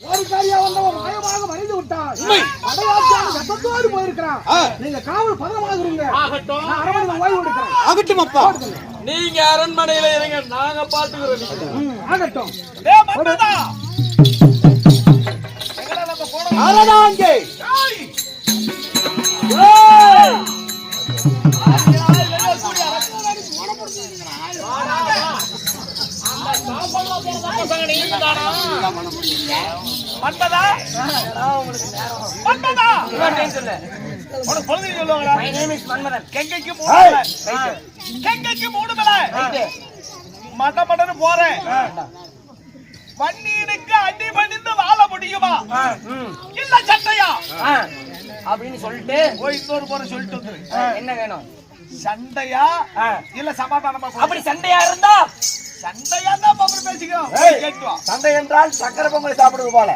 ஓடிக்காரியா வந்தவன் மாயமாக மறைந்து விட்டான் அடையாட்சியான சத்தத்தோடு போயிருக்கிறான் நீங்க காவல் பதனமாக இருங்க. ஆகட்டும். நான் அரவணை ஓய்வு எடுக்கிறேன். ஆகட்டும் அப்பா. நீங்க அரண்மனையில இருங்க. நாங்க பாத்துக்கிறோம் உனக்கு சொல்லுவாங்களா is Manmaran. கெங்கைக்கு மூணு மலை. கெங்கைக்கு மட மடன்னு போறேன். வன்னீனுக்கு அடி பணிந்து வாழ முடியுமா? இல்ல சட்டையா அப்படின்னு சொல்லிட்டு போய் இன்னொரு முறை சொல்லிட்டு வந்துரு. என்ன வேணும்? சண்டையா. இல்ல சமாதானமா போடு. அப்படி சண்டையா இருந்தா? சண்டையா சண்டை என்றால் சக்கரை பொங்கல் சாப்பிடுவது போல.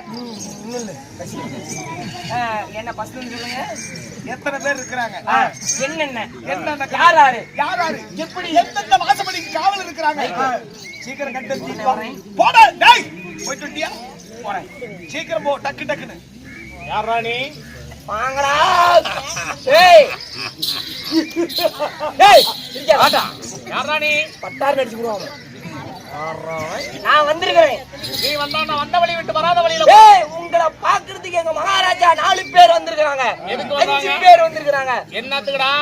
என்ன ஃபர்ஸ்ட் சொல்லுங்க. எத்தனை பேர் இருக்கிறாங்க? என்னென்ன? என்னென்ன யார் யாரு? யார் யாரு? எப்படி? எந்தெந்த வாசப்படிக்கு காவல் இருக்கிறாங்க? சீக்கிரம் கட்டு போட டேய் போயிட்டு வண்டியா? போறேன். சீக்கிரம் போ டக்கு டக்குன்னு. யார் ராணி? வாங்கடா. இங்க வாடா யார் ராணி? பட்டார் நடிச்சு விடுவாங்க நான் வந்திருக்கிறேன். நீ வந்தா நான் வந்த வழி விட்டு வராத வழியில ஏய் உங்களை பாக்குறதுக்கு எங்க மகாராஜா நாலு பேர் வந்திருக்காங்க? அஞ்சு பேர் வந்திருக்காங்க என்னத்துக்குடா?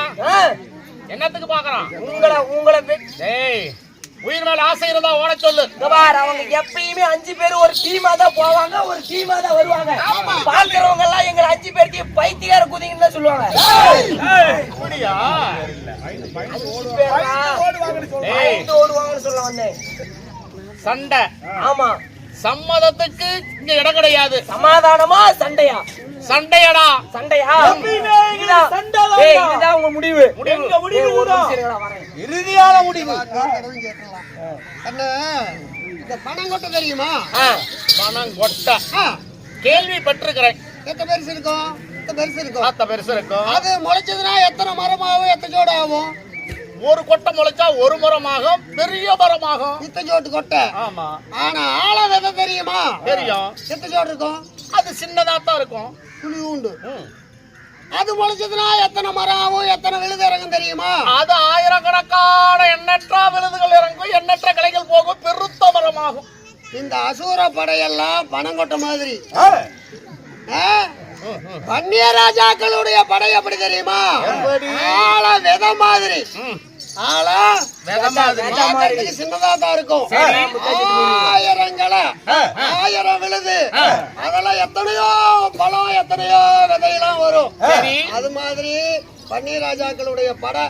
என்னத்துக்கு பாக்குறான் உங்களை உங்களை டேய் உயிர் மேல ஆசை இருந்தா ஓட சொல்லு. அவங்க எப்பயுமே அஞ்சு பேர் ஒரு டீமா தான் போவாங்க ஒரு டீமா தான் வருவாங்க. பாக்குறவங்க எல்லாம் எங்க அஞ்சு பேருக்கு பைத்தியார குதிங்கன்னு தான் சொல்லுவாங்க. அஞ்சு பேரா? ஓடுவாங்கன்னு சொல்ல வந்தேன். சண்டை. ஆமா. சம்மதத்துக்கு இங்க இடம் கிடையாது. சமாதானமா சண்டையா? சண்டையடா. சண்டையா? இதுதான் உங்க முடிவு. முடிவு. இறுதியான முடிவு. அண்ணா இந்த பணம் கொட்ட தெரியுமா? ஆ, பணம் கொட்ட. கேள்வி பெற்றிருக்கிறேன் எத்தனை பெருசு இருக்கும்? எத்தனை பெருசு இருக்கும்? பெருசு இருக்கும். அது முளைச்சதுன்னா எத்தனை மரமாகும் எத்தனை ஜோடு ஆகும் ஒரு கொட்டை முளைச்சா ஒரு மரமாகும் பெரிய மரமாகும். இத்தனை ஜோட்டு கொட்டை. ஆமா. ஆனா ஆழ விதை தெரியுமா? தெரியும். எத்தனை ஜோடு இருக்கும். அது சின்னதா தான் இருக்கும். புளி உண்டு. அது முளைச்சதுன்னா எத்தனை மரம் ஆகும் எத்தனை விழுது இறங்கும் தெரியுமா? அது ஆயிரக்கணக்கான எண்ணற்ற விருதுகள் இறங்கும் எண்ணற்ற கிளைகள் போகும் பெருத்த மரமாகும். இந்த அசூர படையெல்லாம் பணம் கொட்ட மாதிரி? வன்னிய ராஜாக்களுடைய படை எப்படி தெரியுமா? ஆழ விதை மாதிரி? விதை மாதிரி. சின்னதா தான் இருக்கும் ஆயிரங்களை ஆயிரம் விழுது அதெல்லாம் எத்தனையோ பழம் எத்தனையோ விதையெல்லாம் வரும் சரி. அது மாதிரி பன்னீர் ராஜாக்களுடைய படை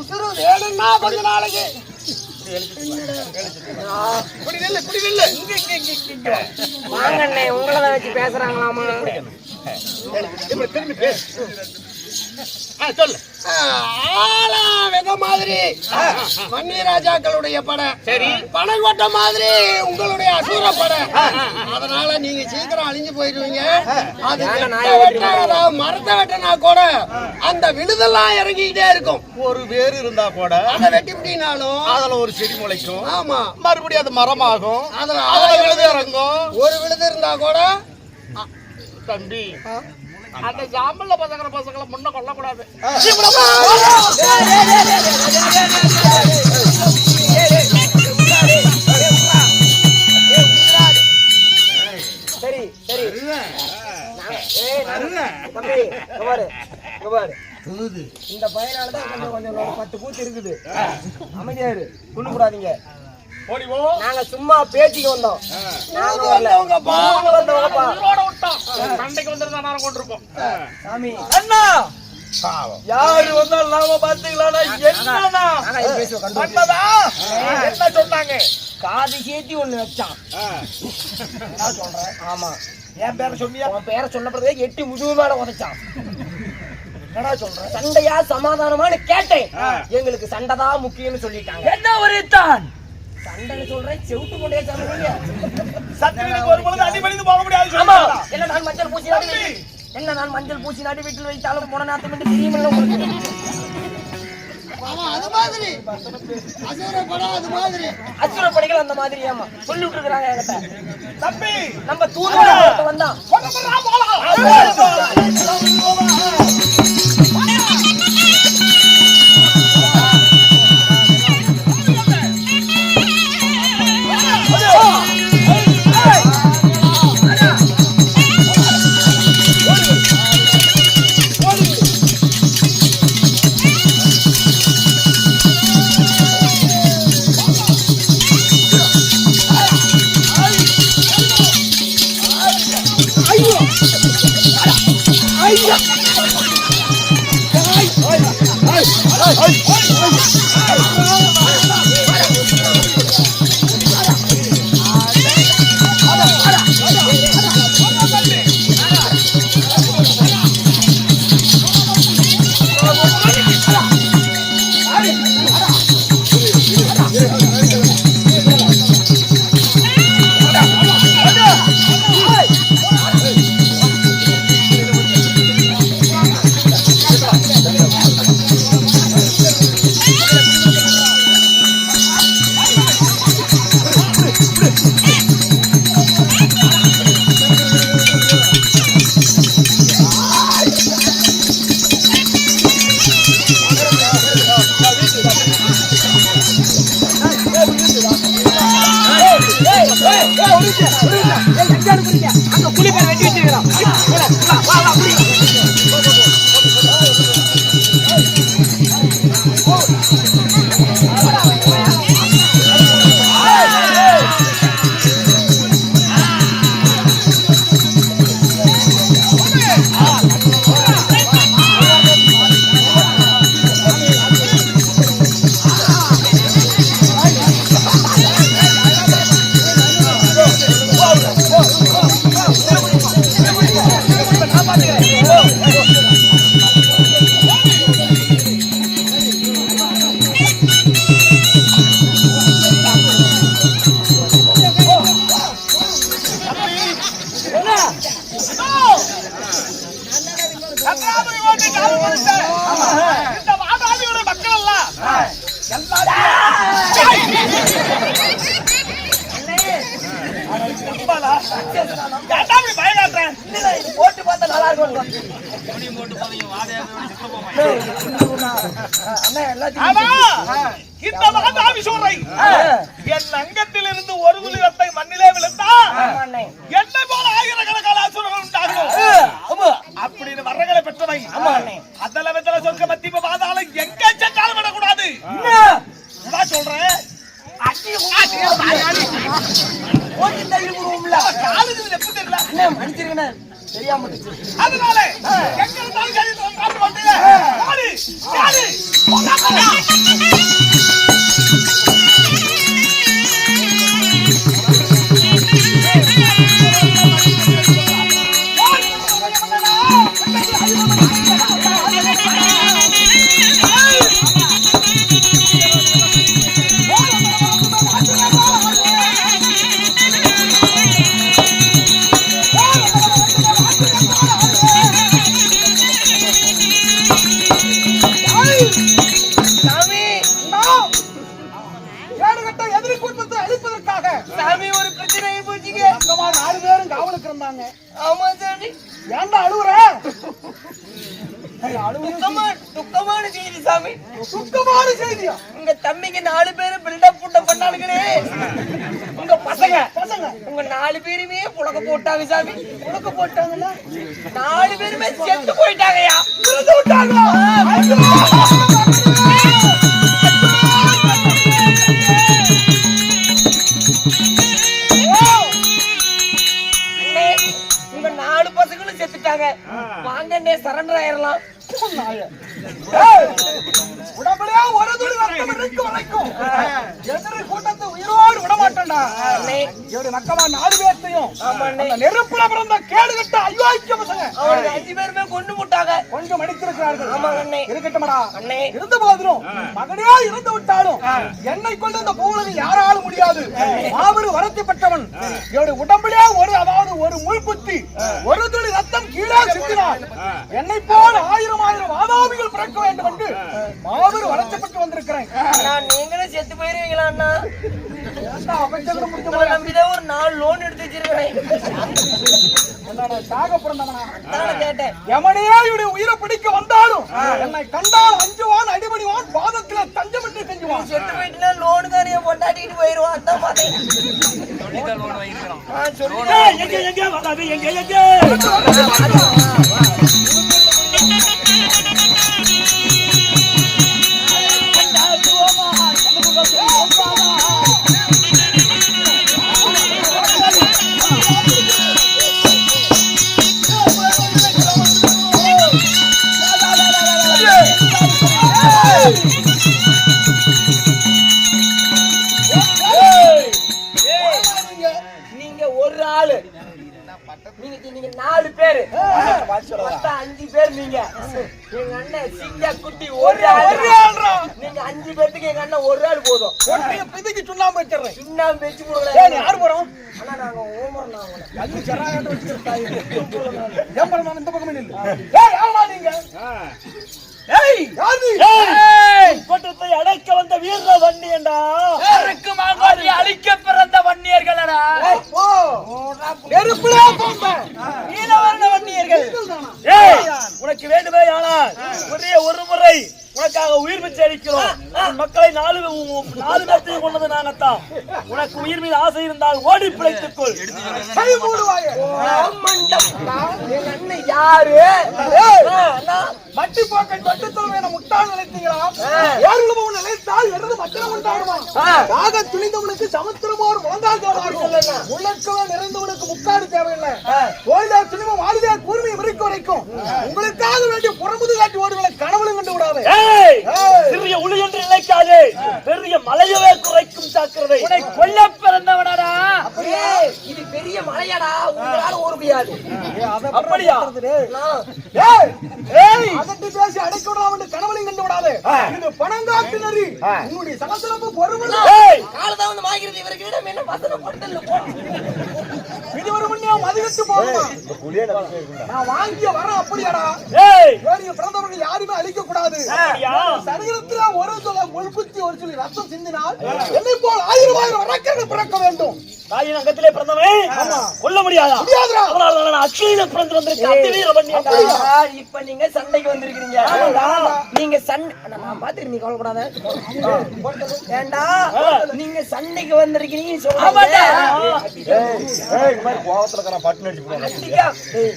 உசுறு வேணும்னா கொஞ்ச நாளைக்கு இப்படி நில்லு, இப்படி நில்லு. வாங்க அண்ணே உங்களை தான் வச்சு பேசுறாங்களாமா திரும்பி பேசு. ஆ, சொல்லு. ஆளா வித மாதிரி. பன்னீர் ராஜாக்களுடைய படை. சரி. கொட்ட மாதிரி உங்களுடைய அசூர படை. அதனால நீங்க சீக்கிரம் அழிஞ்சு போயிடுவீங்க. அது மரத்தை வெட்டினா கூட அந்த விழுதெல்லாம் இறங்கிக்கிட்டே இருக்கும். ஒரு வேர் இருந்தா கூட அதை வெட்டி விட்டினாலும் அதுல ஒரு செடி முளைக்கும். ஆமா. மறுபடியும் அது மரமாகும். அதுல அதுல விழுது இறங்கும். ஒரு விழுது இருந்தா கூட தம்பி அந்த ஜாம்பல்ல பசங்கிற பசங்களை முன்ன கொல்லக்கூடாது. சரி சரி. நான்- ஏய், நான்- தம்பி, இங்க பாரு, இங்க பாரு. இந்த பையனாலதான் கொஞ்சம் கொஞ்சம் பத்து கூத்து இருக்குது. அமைதியா இரு. துண்ணு கூடாதீங்க நாங்க சும்மா பேச்சுக்கு வந்தோம். நாங்க வரல. வந்தவங்கப்பா. சண்டைக்கு வந்திருந்தா நேரம் கொண்டிருப்போம். சாமி. அண்ணா! யாரு வந்தாலும் நாம பாத்துக்கலாம் என்னன்னா என்ன சொன்னாங்க? காது சேர்த்தி ஒண்ணு வச்சான். நான் சொல்றேன்? ஆமா. என் பேரை சொன்னியா உன் பேரை சொன்ன பிறகு எட்டி முதுகு மேல உதைச்சான். என்னடா சொல்ற? சண்டையா சமாதானமான்னு கேட்டேன். எங்களுக்கு சண்டை தான் முக்கியம்னு சொல்லிட்டாங்க. என்ன ஒரு தான் சண்டைன்னு சொல்றேன் செவுட்டு கொண்டே சொல்றீங்க சத்திரியனுக்கு ஒரு பொழுது அடிபடிந்து போக முடியாது ஆமா. சொல்லிட்டாரா? என்ன நான் மஞ்சள் பூசி நாடி என்ன நான் மஞ்சள் பூசி நாடி வீட்டில் வைத்தாலும் போன நாட்டம் என்று தெரியுமில்ல உங்களுக்கு? அவன் அது மாதிரி. அசுர படம் அது மாதிரி. அசுர படைகள் அந்த மாதிரி ஏமா சொல்லி விட்டுருக்காங்க என்கிட்ட. தம்பி. நம்ம ஒருத்தன் வந்தான். போலாம் அங்க புலிப்பால் வெட்டி போட்டு பார்த்தா நல்லா இருக்கும் இந்த என் அங்கத்திலிருந்து ஒரு துளி ரத்தை மண்ணிலே விழுந்தா. என்னை போல ஆயிரக்கணக்கான அசுரர்கள் உண்டாகும். அப்படின்னு வரங்களை பெற்றவை. அதல வெத்தல சொர்க்க மத்திய பாதாளம் எங்க மன்னிச்சிருங்கண்ணே. தெரியாம. அதனால பசங்களும் செத்துட்டாங்க வாங்க அண்ணே சரண்டர் ஆயிரலாம். உடம்புலயே ஒரு துளி ரத்தம் இருக்கு வரைக்கும் எதிரி கூட்டத்தை உயிரோடு விட மாட்டேன்டா அண்ணே இவரு நக்கமா நாலு பேர்த்தையும் ஆமா அண்ணே அந்த நெருப்புல பிறந்த கேடு கட்ட அயோக்கிய பசங்க அவனுக்கு அஞ்சு பேருமே கொண்டு மடித்திருக்கிறார்கள். இருக்கட்டும்டா. அண்ணே. இருந்த போதிலும் மகனே இருந்து விட்டாலும் என்னை கொண்டு இந்த பூவுலகில் யாராலும் முடியாது. மாபெரும் வரத்தை பெற்றவன். என்னுடைய உடம்பிலே ஒரு அதாவது ஒரு முள் குத்தி ஒரு துளி ரத்தம் கீழே சிந்தினால் என்னை போல் ஆயிரம் ஆயிரம் வாதாபிகள் பிறக்க வேண்டும் என்று மாபெரும் பெற்றவன் இருக்கிறேன் அண்ணா நீங்களும் செத்து போயிருவீங்களா அண்ணா? நம்பிதான் ஒரு நாலு லோன் எடுத்து வச்சிருக்கிறேன். எமனையா இவருடைய உயிரை பிடிக்க வந்தாலும் என்னை கண்டால் அஞ்சுவான் அடிபடிவான் பாதத்துல தஞ்சமிட்டு கெஞ்சுவான் செத்து போயிட்டுனா லோனு தானே பொண்டாட்டிட்டு போயிருவான் ஆ, சொல்லுங்க. எங்க எங்க எங்க எங்க? நீங்க நாலு பேரு. மொத்தம் அஞ்சு பேர் நீங்க. எங்க அண்ணன் சிங்க குட்டி ஒரு ஆள். நீங்க அஞ்சு பேர்த்துக்கு எங்க அண்ணன் ஒரு ஆள் போதும். பிதிக்கு சுண்ணாம்பு வச்சிடுறேன். சுண்ணாம்பு வச்சு ஏய், நீ யார் போறோம்? அண்ணா நாங்க ஓமர் நான் உங்களை. கல்லு செராயாட்டம் வச்சிருக்காய் ஏம்பரம் நான் இந்த பக்கமே நில்லு. ஏய் யாரா நீங்க ஏய் யார் நீ கூட்டத்தை அடைக்க வந்த வீர வண்டியண்டா அழிக்க பிறந்த வன்னியர்களடா ஓ நெருப்புல போம்பேன் நீலவர்ண வன்னியர்கள் ஏய் உனக்கு வேண்டுமே ஆனால் ஒரே ஒரு முறை உனக்காக உயிர் பிச்சை அளிக்கிறோம் உன் மக்களை நாலு நாலு பேர்த்தையும் கொண்டது நாங்கத்தான் உனக்கு உயிர் மீது ஆசை இருந்தால் ஓடி பிழைத்துக் கொள் கை மூடுவாயே. மண்டம். எங்க அண்ணன் யாரு? மட்டி போக்கை தொட்டு தோல்வியான முட்டாள் நிலைத்தீங்களா ஏருளவும் நிலைத்தால் எனது மச்சனம் உண்டாகுமா? தாக துணிந்தவனுக்கு சமுத்திரமோர் தோறாகும் முழக்கவ நிறைந்தவனுக்கு முக்காடு தேவையில்லை கோயிலா துணிவும் வாலிதா கூர்மையை விரிக்க வரைக்கும் உங்களுக்காக வேண்டிய புறமுது காட்டி ஓடுகளை கனவுலும் கண்டு விடாது ஏய் ஏய். சிறிய உளி என்று நினைக்காதே பெரிய மலையவே குறைக்கும் ஜாக்கிரதை உன்னை கொல்ல பிறந்தவனடா ஏய், இது பெரிய மலையாடா உங்களால ஓட முடியாது அப்படியா? அண்ணா, ஏய் ஏய். அதட்டி பேசி அடைக்க விடாம கண்டு விடாது. இது பணங்காட்டு நரி உன்னுடைய சகசிரப்பு ஏய். காலதான் வந்து வாங்கிறது இவருக்கு இடம் என்ன வசனம் போட்டல இது மதிகட்டு போகுமா நான் வாங்கிய வரம் அப்படியாடா. ஏய்! வேறிய பிறந்தவர்கள் யாருமே அழிக்க கூடாது? சரீரத்துல ஒரு சொல்ல முழுக்குத்தி ஒரு சொல்லி ரத்தம் சிந்தினால் என்னை போல் ஆயிரம் ஆயிரம் வழக்கங்கள் பிறக்க வேண்டும். தாயின் அங்கத்திலே பிறந்தவன்! கொல்ல முடியாதா? முடியாதுடா. அதனால நான் அக்ஷயில பிறந்து வந்திருக்க அத்திவீர வண்டியண்டா ஆ, இப்ப நீங்க சண்டைக்கு வந்திருக்கீங்க நீங்க சண்டை நான் பாத்துக்கிறேன் நீ கவலைப்படாத. ஏண்டா? நீங்க சண்டைக்கு வந்திருக்கீங்க சொல்லுங்க அடிக்கா. ஏய்,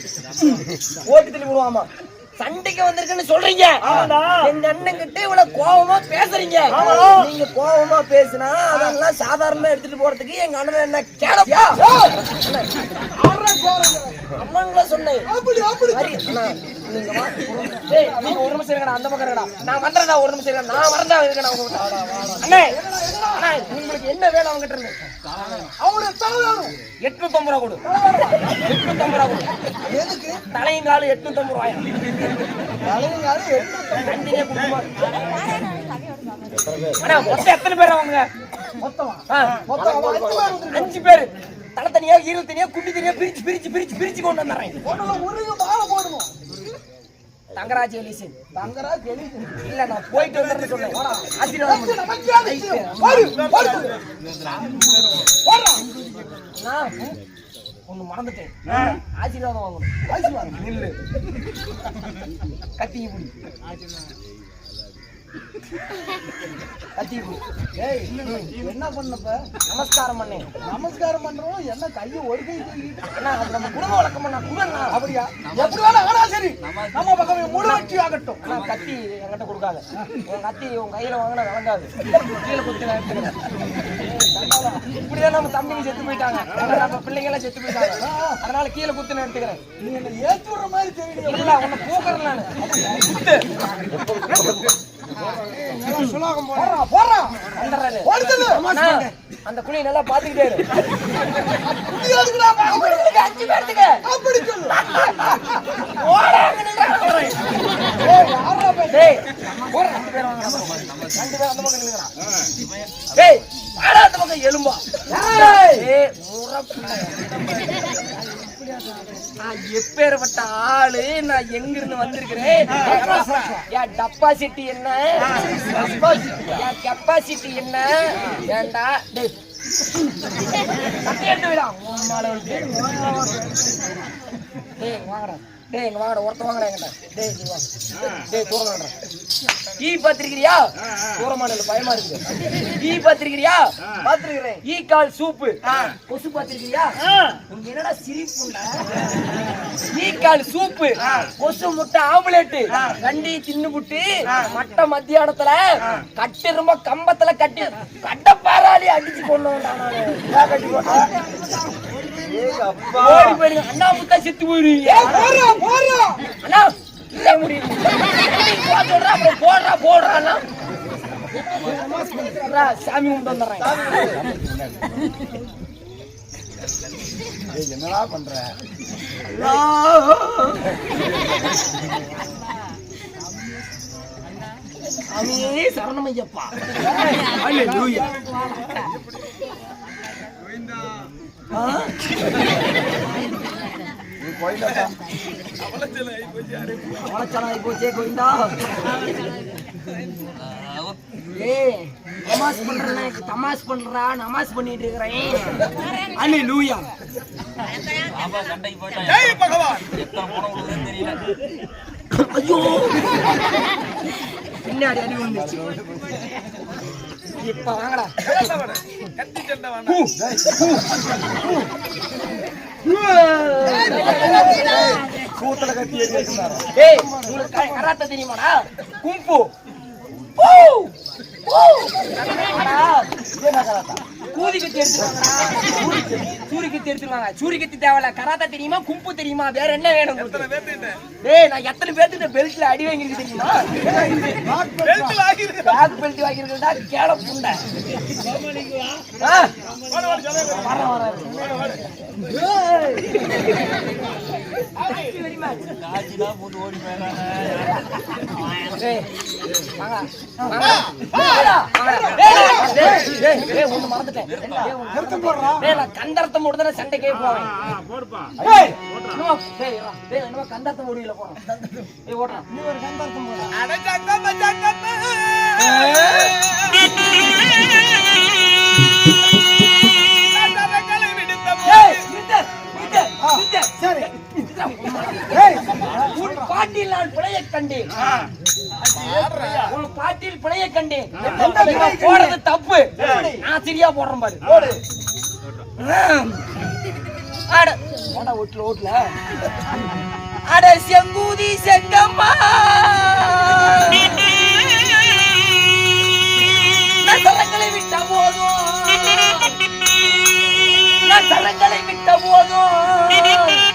ஓட்டு தள்ளி விடுவாமா சண்டைக்கு வந்திருக்குன்னு சொல்றீங்க. ஆமாடா. எங்க அண்ணன் கிட்ட இவ்வளவு கோவமா பேசுறீங்க. நீங்க கோவமா பேசினா அதெல்லாம் சாதாரணமா எடுத்துட்டு போறதுக்கு எங்க அண்ணன் என்ன கேடப்பா? அம்மன்ல சொன்னேன் நீங்க ஒரு நிமிஷம் இருங்கடா, அந்த பக்கம். நான் வந்தேன்டா, ஒரு நிமிஷம் இருங்க. நான் உங்க கிட்ட. அண்ணே, அண்ணா, உங்களுக்கு என்ன வேணும் அவங்ககிட்ட இருந்து? தலைவரும் எட்நூத்தம்பது ரூபா கொடு. எட்நூத்தம்பது ரூபா கொடு. எதுக்கு தலையும் காலும் ரூபாயா? கொடுக்குமா? அண்ணா, மொத்தம் எத்தனை பேர் அவங்க மொத்தமா மொத்தம். அஞ்சு பேர் தலை தனியா ஈரல் தனியா குண்டி தனியா பிரிச்சு பிரிச்சு பிரிச்சு பிரிச்சு கொண்டு வந்துடுறேன். ஒண்ணுல உருகு மாலை போடணும் தங்கராஜ் எலிசன். தங்கரா கெளி இல்ல நான் போயிட்டு வந்துடுறேன் சொன்னேன். ஆசீர்வாதம் போடு. போடுறா. நான் ஒண்ணு மறந்துட்டேன். ஆசீர்வாதம் வாங்கணும். ஆசீர்வாதம். நில்லு கத்திய புடி. ஏய், என்ன பண்ணப்ப நமஸ்காரம் பண்ணேன் நமஸ்காரம் பண்றோம் என்ன கையை ஒரு கை தூக்கிட்டு அது நம்ம குடும்ப வழக்கம் பண்ணா குடுண்ணா அப்படியா எப்படி வேணா ஆனா சரி நம்ம பக்கம் முழு வெற்றி ஆகட்டும் அண்ணா கத்தி என்கிட்ட கொடுக்காத உன் கத்தி உன் கையில வாங்கினா விளங்காது கீழே குத்தி இப்படிதான் நம்ம தம்பிங்க செத்து போயிட்டாங்க நம்ம பிள்ளைங்க செத்து போயிட்டாங்க அதனால கீழே குத்து எடுத்துக்கிறேன். நீ என்ன ஏத்து விடுற மாதிரி தெரியல இல்ல உன்னை பூக்கறேன் நானு. அந்த குழியை நல்லா பாத்துக்கிட்டே அஞ்சு பேர்த்துக்கு அப்படி சொல்லு டேய், டேய், பக்கம் எலும்பா. ஏய், நான் எப்பேற்பட்ட ஆளு நான் எங்க இருந்து வந்திருக்கிறேன்? என் டெபாசிட்டி என்ன? என் கெப்பாசிட்டி என்ன? ஏண்டா டேய் கட்டிட்டு வாங்கடா. டேய் இங்க வாங்கடா ஒருத்த வாங்கடா என்கிட்ட. டேய் நீ வா. டேய் தூரம் வாங்கடா. ஈ பாத்திருக்கிறியா தூரமான பயமா இருக்குது ஈ பாத்திருக்கிறியா பாத்திருக்கிறேன் ஈ கால் சூப்பு. கொசு பாத்திருக்கிறியா உனக்கு என்னடா சிரிப்புண்டா? ஈ கால் சூப்பு. கொசு முட்டை ஆம்லெட் கண்டி தின்னுபுட்டு மட்ட மத்தியானத்துல கட்டு ரொம்ப கம்பத்துல கட்டி கட்ட பாராளி அடிச்சு கொண்டு வந்தான் கட்டி போட்டான்? ஓடி போயிடுங்க. அண்ணா முத்தா செத்து போயிருவீங்க போறா போறா அண்ணா இல்ல முடியும் போ சொல்றா அப்புறம் போடுறா போடுறான்னா சாமி கும்பிட்டு வந்துடுறேன். என்னடா பண்ற? சாமியே சரணமையப்பா போச்சே கோவிந்தா நமாஸ் பண்றேன் தமாஸ் பண்றா நமாஸ் பண்ணிட்டு இருக்கிறேன் அலி லூயா ஐயோ பின்னாடி அடி வந்துச்சு இப்ப வாங்கடா கத்தி சண்டை வேணாம் கத்தி ஏறினாரா ஏய் உங்களுக்கு க- தெரியுமாடா கும்பு என்ன கராட்டா கூதி கத்தி எடுத்துருவாங்கடா சூரி கத்தி எடுத்துருவாங்க சூரி கத்தி தேவையில்ல. கராத்தா தெரியுமா? கும்பு தெரியுமா? வேற என்ன வேணும்? டேய் நான் எத்தனை பேர்த்துட்ட பெல்ட்ல அடி வாங்கிருக்கு தெரியுமா? பேக் பெல்ட் வாங்கிருக்கா கேள புண்டை. வர வர. கந்தரத்தை முடிதானே சண்டைக்கே போவேன் கந்தரத்தை முடியல நீ ஒரு கந்தரத்தை சரி உன் பாட்டில் நான் பிழைய கண்டேன். உன் பாட்டில் பிழைய கண்டேன். போடுறது தப்பு. நான் சரியா போடுறேன் பாரு. போடா. ஓட்டுல ஓட்டுல. அட செங்கூதி செங்கம்மா. சரங்களை விட்ட போதும். சரங்களை விட்ட போதும்.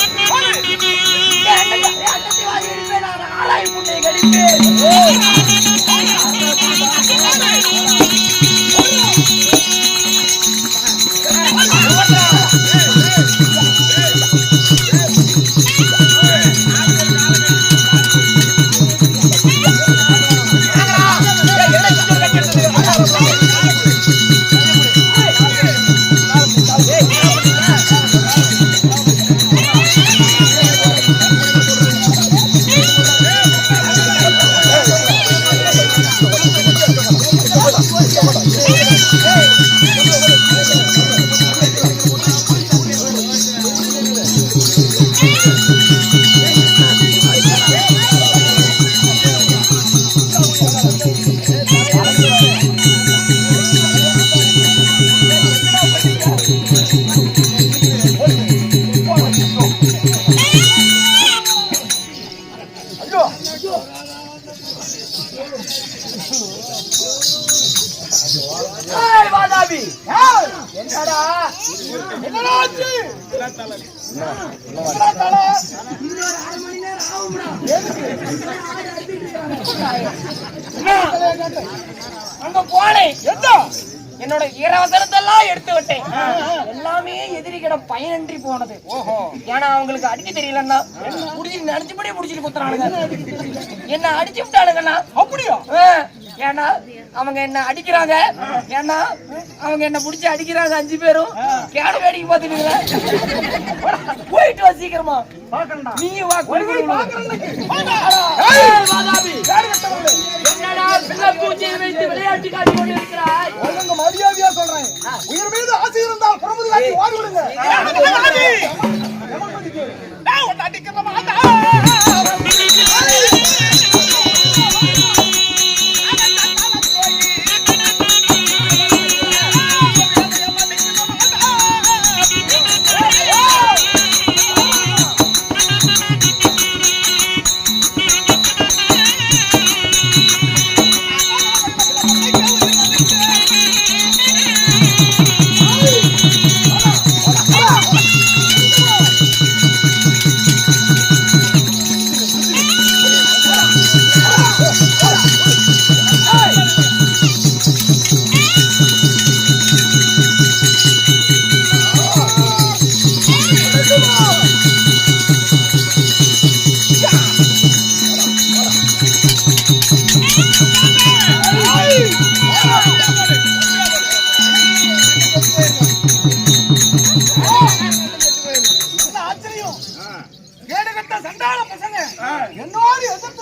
ஆச்சு. அங்க போனேன் என்னோட இறவசனத்தெல்லாம் எடுத்து விட்டேன். எல்லாமே எதிரிகளிடம் பயனின்றி போனது. ஓஹோ. ஏன்னா அவங்களுக்கு அடிக்க தெரியலன்னா புடிச்சு நினைச்சபடியே புடிச்சிட்டு குத்துறானுங்க. என்ன? அடிச்சு விட்டானுங்கண்ணா. அப்படியா? ஏன்னா அவங்க என்ன அடிக்கிறாங்க? ஏன்னா அவங்க என்ன புடிச்சு அடிக்கிறாங்க அஞ்சு பேரும்? கேட வேடிக்கை பார்த்துட்டு போயிட்டு வா சீக்கிரமா. நீயும் வா விளையாட்டு காட்டி கொண்டிருக்கிறாய்? மரியாதையா சொல்றேன். உயிர் மீது ஆசை இருந்தால் புறமுது காட்டி ஓடி விடுங்க என்ன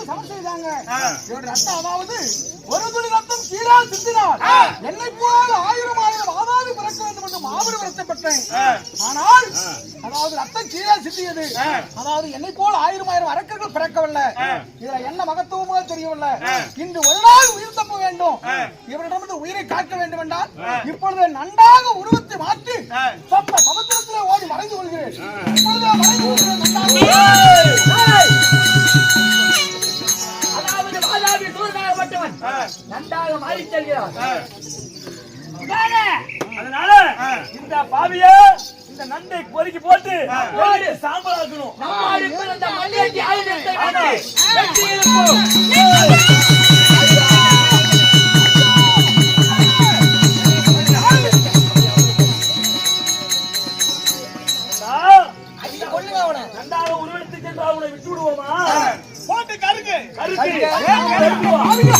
எதிர்த்து சமர் செய்தாங்க. இவருடைய ரத்தம் அதாவது ஒரு துளி ரத்தம் கீழா சிந்தினார் என்னை போல ஆயிரம் ஆயிரம் ஆதாரி பிறக்க வேண்டும் என்று மாபெரும் வருத்தப்பட்டேன். ஆனால் அதாவது ரத்தம் கீழே சிந்தியது. அதாவது என்னை போல ஆயிரம் ஆயிரம் அரக்கர்கள் பிறக்கவில்லை. இதுல என்ன மகத்துவமோ தெரியவில்லை. இன்று ஒரு நாள் உயிர் தப்ப வேண்டும். இவரிடமிருந்து உயிரை காக்க வேண்டும் என்றால் இப்பொழுது நன்றாக உருவத்தை மாற்றி சொப்ப சமுத்திரத்திலே ஓடி மறைந்து கொள்கிறேன். இப்பொழுது மறைந்து கொள்கிறேன். நன்றாக. சூரனாகப்பட்டவன் நன்றாக மாறி செல்கிறான் அதனால இந்த பாவிய இந்த நண்டை பொறுக்கி போட்டு சாம்பல் ஆக்கணும். நண்டாக உருவெடுத்து சென்று அவனை. விட்டு விடுவோமா போட்டு கருக்கு கருக்கு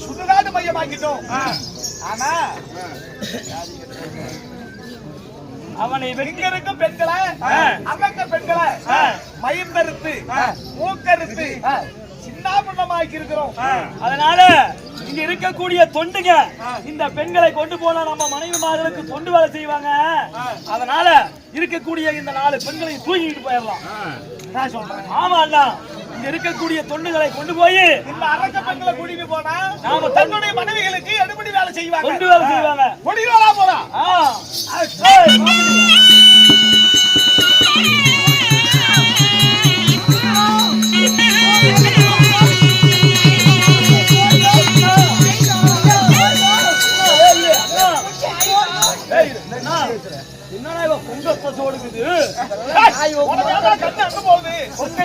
சுடுகாடு மையமாக்கிட்டோம். ஆனா அவனை இங்க வெட்டி இருக்கும் பெண்களை. அங்க பெண்களை மயிர்ந்தறுத்து மூக்கறுத்து சின்னாபண்ணமாக்கி இருக்கிறோம் அதனால இங்க இருக்கக்கூடிய தொண்டுங்க இந்த பெண்களை கொண்டு போனா நம்ம மனைவிமார்களுக்கு தொண்டு வேலை செய்வாங்க. அதனால இருக்கக்கூடிய இந்த நாலு பெண்களை தூக்கிட்டு போயிடலாம். நான் சொல்றேன்? ஆமா அண்ணா இங்க இருக்கக்கூடிய தொண்டுகளை கொண்டு போய் இந்த அரக்க பெண்களை கூட்டிட்டு போனா நாம தன்னுடைய மனைவிகளுக்கு எடுபடி வேலை செய்வாங்க. தொண்டு வேலை செய்வாங்க. முடிவாளா போறா? சோடுக்குது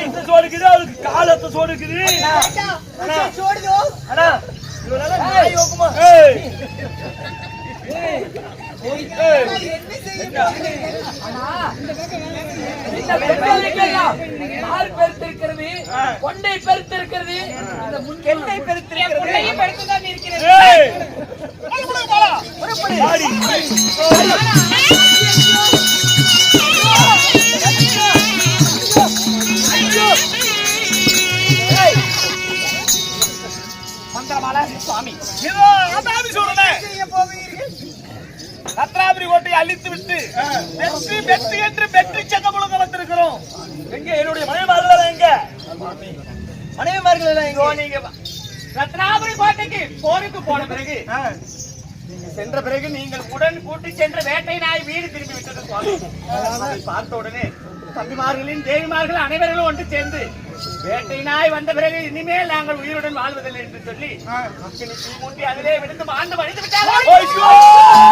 இந்த சோடுக்குது அவருக்கு காலத்தை சோடுக்குது அண்ணா. பெருத்திருக்கிறது கொண்டை பெருத்திருக்கிறது இந்த கெண்டை பெருத்திருக்கிறது பெருத்துதான் இருக்கிறது மந்திரமால சுவாமி. ரத்னாபுரி கோட்டையை அழித்து விட்டு வெற்றி வெற்றி என்று வெற்றி சங்கமுழுங்க வந்திருக்கிறோம் எங்க? என்னுடைய மனைவிமார்கள் எங்க? மனைவிமார்கள் எங்க? நீங்க ரத்னாபுரி கோட்டைக்கு போருக்கு போன பிறகு சென்ற பிறகு நீங்கள் உடன் கூட்டி சென்ற வேட்டை நாய் வீடு திரும்பி விட்டது பார்த்த உடனே தம்பிமார்களின் தேவிமார்கள் அனைவர்களும் ஒன்று சேர்ந்து வேட்டை நாய் வந்த பிறகு இனிமேல் நாங்கள் உயிருடன் வாழ்வதில்லை என்று சொல்லி மூட்டி அதிலே விழுந்து ஆண்டு வழிந்து விட்டார்கள்.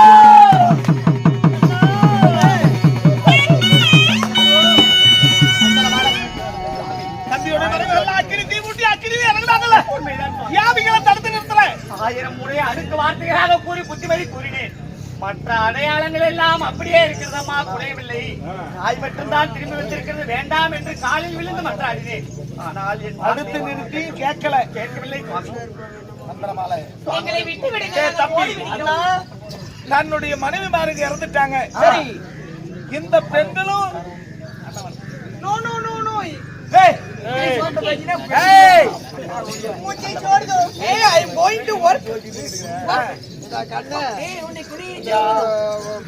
ஆயிரம் முறை அடுக்கு வார்த்தைகளாக கூறி புத்திமதி கூறினேன். மற்ற அடையாளங்கள் எல்லாம் அப்படியே இருக்கிறதம்மா குறையவில்லை. நாய் மட்டும்தான் திரும்பி வச்சிருக்கிறது வேண்டாம் என்று காலில் விழுந்து மற்ற அறிவேன் ஆனால் என் அடுத்து நிறுத்தி கேட்கல. கேட்கவில்லை தன்னுடைய மனைவி மாருக்கு இறந்துட்டாங்க. சரி இந்த பெண்களும் நோ நோ நோ நோ. ஏய் ஏய். ஐ அம் கோயிங்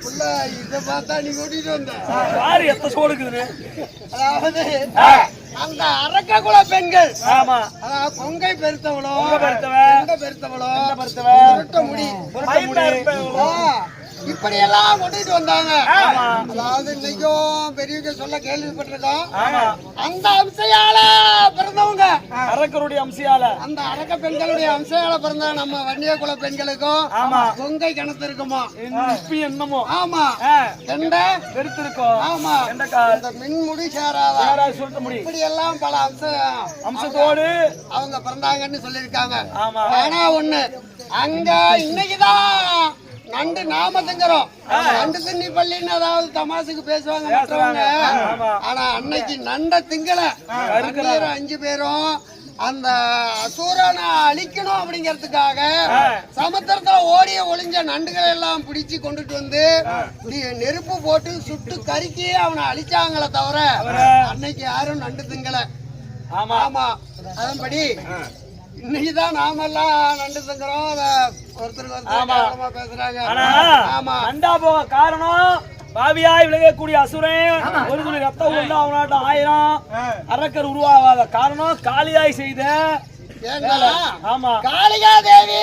புள்ள இத பார்த்தா நீ கூட்டிட்டு வந்த. யாரு எத்த அதாவது அந்த அரக்க குல பெண்கள். ஆமா. அதாவது கொங்கை பெருத்தவளோ பெருத்தவ பெருத்தவளோ பெருத்தவ முடி. முடி. இப்படி எல்லாம் கொண்டுட்டு வந்தாங்க. அதாவது இன்னைக்கும் பெரியவங்க சொல்ல கேள்விப்பட்டிருக்கோம். அந்த அம்சையால பிறந்தவங்க. அரக்கருடைய அம்சியால. அந்த அரக்க பெண்களுடைய அம்சையால பிறந்த நம்ம வன்னிய குல பெண்களுக்கும் ஆமா. கொங்கை கிணத்து இருக்குமா என்னமோ? ஆமா. கெண்ட? வெறுத்திருக்கோம் ஆமா. இந்த மின்முடி சேராதா? யாராவது சொல்லிட்டு முடி. இப்படி எல்லாம் பல அம்ச அம்சத்தோடு அவங்க பிறந்தாங்கன்னு சொல்லியிருக்காங்க. ஆனா ஒண்ணு அங்க இன்னைக்குதான் நண்டு நாம திங்கிறோம். நண்டு திண்ணி பள்ளின்னு அதாவது தமாசுக்கு பேசுவாங்க. மற்றவங்க. ஆனா அன்னைக்கு நண்ட திங்கல. அஞ்சு பேரும் அந்த அசூரனை அழிக்கணும் அப்படிங்கறதுக்காக சமுத்திரத்துல ஓடிய ஒளிஞ்ச நண்டுகளை எல்லாம் பிடிச்சு கொண்டுட்டு வந்து நெருப்பு போட்டு சுட்டு கருக்கி அவனை அழிச்சாங்களே தவிர அன்னைக்கு யாரும் நண்டு திங்கல. ஆமா. ஆமா. அதன்படி இன்னைக்குதான் நாமெல்லாம் நண்டு தங்குறோம் ஒருத்தருக்கு. ஒருத்தர் பேசுறாங்க. ஆமா. நண்டா போக காரணம் பாவியாய் விலகக்கூடிய அசுரன். ஒரு துளி ரத்தம் உண்டு அவனாட்டம் ஆயிரம். அரக்கர் உருவாகாத காரணம் காளியாய் செய்த ஆமா. காளிகா தேவி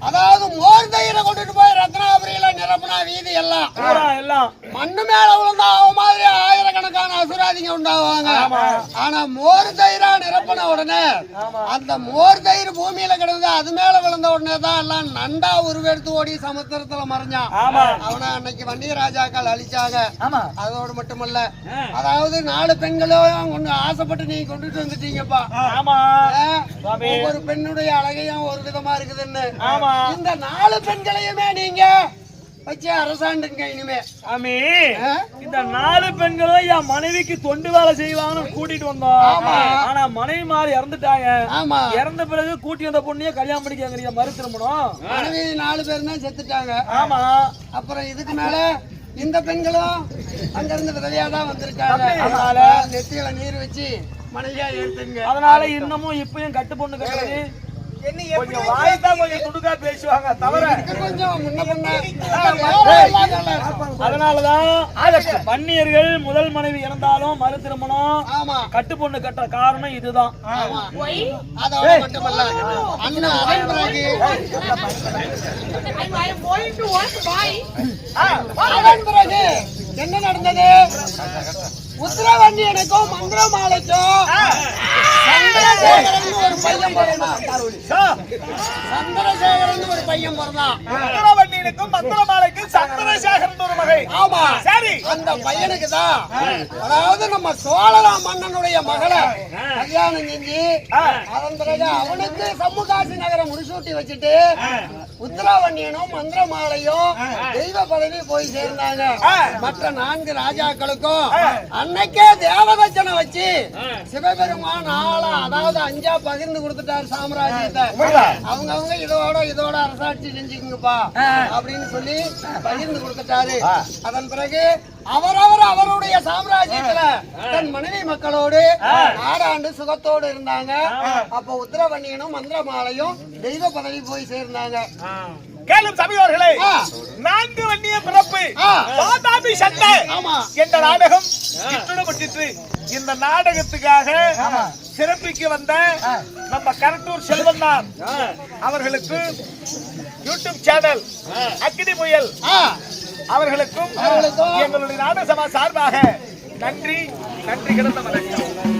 அதாவது மோர் தயிரை கொண்டுட்டு போய் ரத்னாபுரியில நிரப்புனா வீதி எல்லாம். மண்ணு மேல விழுந்தா அவன் மாதிரி ஆயிரக்கணக்கான அசுராதிங்க உண்டாவாங்க. ஆனா மோர் தயிரா நிரப்பின உடனே அந்த மோர் தயிர் பூமியில கிடந்து அது மேல விழுந்த உடனே தான் எல்லாம் நண்டா உருவெடுத்து ஓடி சமுத்திரத்துல மறைஞ்சான். அவனை அன்னைக்கு வன்னிய ராஜாக்கள் அழிச்சாங்க அதோடு மட்டுமல்ல அதாவது நாலு பெண்களும் ஒண்ணு ஆசைப்பட்டு நீங்க கொண்டுட்டு வந்துட்டீங்கப்பா. ஒவ்வொரு பெண்ணுடைய அழகையும் ஒரு விதமா இருக்குதுன்னு. ஆமா இந்த நாலு பெண்களையுமே நீங்க வச்சு அரசாண்டுங்க இனிமே. சாமி? இந்த நாலு பெண்களும் என் மனைவிக்கு தொண்டு வேலை செய்வாங்கன்னு கூட்டிட்டு வந்தோம் ஆனா மனைவி மாறி இறந்துட்டாங்க. ஆமா. இறந்த பிறகு கூட்டி வந்த பொண்ணையே கல்யாணம் பண்ணிக்க மறு திரும்பணும்? மனைவி நாலு பேர் தான் செத்துட்டாங்க. ஆமா. அப்புறம் இதுக்கு மேல இந்த பெண்களும் அங்க இருந்து விதவையா தான் வந்திருக்காங்க அதனால? நெத்தியில நீர் வச்சு மனைவியா ஏத்துங்க. அதனால இன்னமும் இப்பயும் கட்டு பொண்ணு கட்டுறது கொஞ்சம் வாய் தான் கொஞ்சம் துடுக்கா பேசுவாங்க தவிர. அதனாலதான் வன்னியர்கள் முதல் மனைவி இறந்தாலும் மறு திருமணம் கட்டு பொண்ணு கட்டுற காரணம் இதுதான் ஆமா அதோட என்ன நடந்தது உத்தரவண்டியனுக்கும் மந்திரமாலைக்கும் சந்திரசேகரன் ஒரு பையன் பிறந்தான். சந்திரசேகரன் ஒரு பையன் பிறந்தான். மந்திரவண்டியனுக்கும் மந்திரமாலைக்கும் சந்திரசேகரன் ஒரு மகை ஆமா. சரி. அந்த பையனுக்கு தான். அதாவது நம்ம சோழரா மன்னனுடைய மகளை கல்யாணம் செஞ்சு அதன் பிறகு அவனுக்கு சம்முகாசி நகரம் முடிசூட்டி வச்சுட்டு உத்தரவண்டியனும் மந்திரமாலையும் தெய்வ பதவி போய் சேர்ந்தாங்க. மற்ற நான்கு ராஜாக்களுக்கும் அன்னைக்கே தேவதச்சனை வச்சு சிவபெருமான் ஆளா அதாவது அஞ்சா பகிர்ந்து கொடுத்துட்டாரு சாம்ராஜ்யத்தை. அவங்க அவங்க இதோட இதோட அரசாட்சி செஞ்சுக்குங்கப்பா அப்படின்னு சொல்லி பகிர்ந்து கொடுத்துட்டாரு. அதன் பிறகு அவரவர் அவருடைய சாம்ராஜ்யத்துல தன் மனைவி மக்களோடு நாடாண்டு சுகத்தோடு இருந்தாங்க. அப்ப உத்தரவண்ணியனும் மந்திரமாலையும் தெய்வ பதவி போய் சேர்ந்தாங்க. கேளும் சபையோர்களே. நான்கு வண்டிய பிறப்பு. வாதாபி ஆமா. என்ற நாடகம் இட்டுடப்பட்டிற்று இந்த நாடகத்துக்காக சிறப்பிக்க வந்த நம்ம கரட்டூர் செல்வந்தார் அவர்களுக்கு யூடியூப் சேனல் அக்கினி புயல். அவர்களுக்கும் எங்களுடைய நாடக சபா சார்பாக நன்றி நன்றி கிடந்த வணக்கம்.